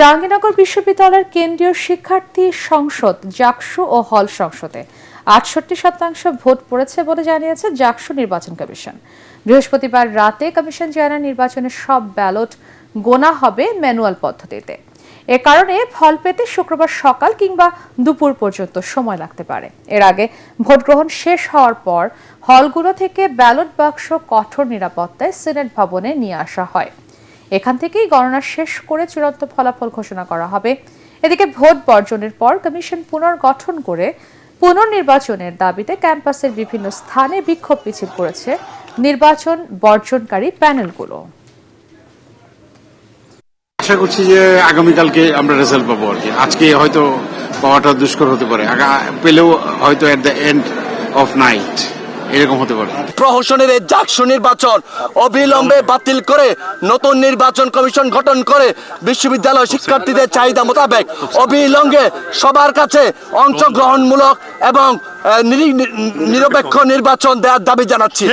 জাহাঙ্গীরনগর বিশ্ববিদ্যালয়ের কেন্দ্রীয় শিক্ষার্থী সংসদ, জাকসু ও হল সংসদে। আটষট্টি শতাংশ ভোট পড়েছে বলে জানিয়েছে জাকসু নির্বাচন কমিশন। বৃহস্পতিবার রাতে কমিশন জানায় নির্বাচনের সব ব্যালট গোনা হবে ম্যানুয়াল পদ্ধতিতে। এ কারণে ফল পেতে শুক্রবার সকাল কিংবা দুপুর পর্যন্ত সময় লাগতে পারে। এর আগে ভোট গ্রহণ শেষ হওয়ার পর হলগুলো থেকে ব্যালট বাক্স কঠোর নিরাপত্তায় সিনেট ভবনে নিয়ে আসা হয়। এখান থেকেই গণনা শেষ করে চূড়ান্ত ফলাফল ঘোষণা করা হবে। এদিকে ভোট বর্জনের পর কমিশন পুনর্গঠন করে পুনর্নির্বাচনের দাবিতে ক্যাম্পাসের বিভিন্ন স্থানে বিক্ষোভ মিছিল করেছে নির্বাচন বর্জনকারী প্যানেলগুলো। আশা করছি যে আগামীকালকে আমরা রেজাল্ট পাবো আর কি। আজকে হয়তো পাওয়াটা দুষ্কর হতে পারে। পেলেও হয়তো at the end of night এরকম হতে পারে। প্রহসনের এই জাকসু নির্বাচন অবিলম্বে বাতিল করে নতুন নির্বাচন কমিশন গঠন করে বিশ্ববিদ্যালয় শিক্ষার্থীদের চাহিদা মোতাবেক অবিলম্বে সবার কাছে অংশগ্রহণমূলক এবং নিরি- নিরপেক্ষ নির্বাচন দেওয়ার দাবি জানাচ্ছি।